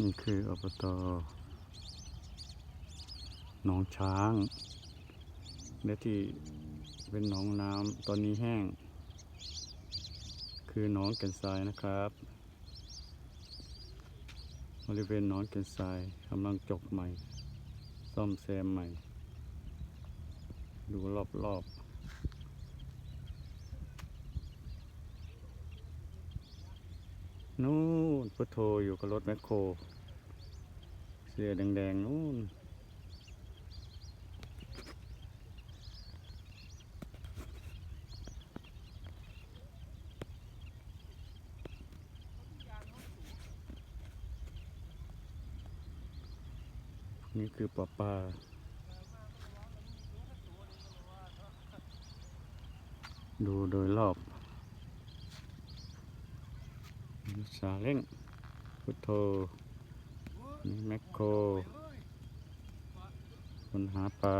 นี่คืออบตหนองช้าง และที่เป็นหนองน้ำตอนนี้แห้ง คือหนองแก่นทรายนะครับ บริเวณหนองแก่นทรายกำลังจกใหม่ ซ่อมแซมใหม่ ดูรอบๆ นู่นพุทโธอยู่กับรถแมคโคร เสื้อแดงๆนู่นนี่คือปลาปลาดูโดยรอบ ซาเล้งพุทโธนี่แมคโครคนหาปลา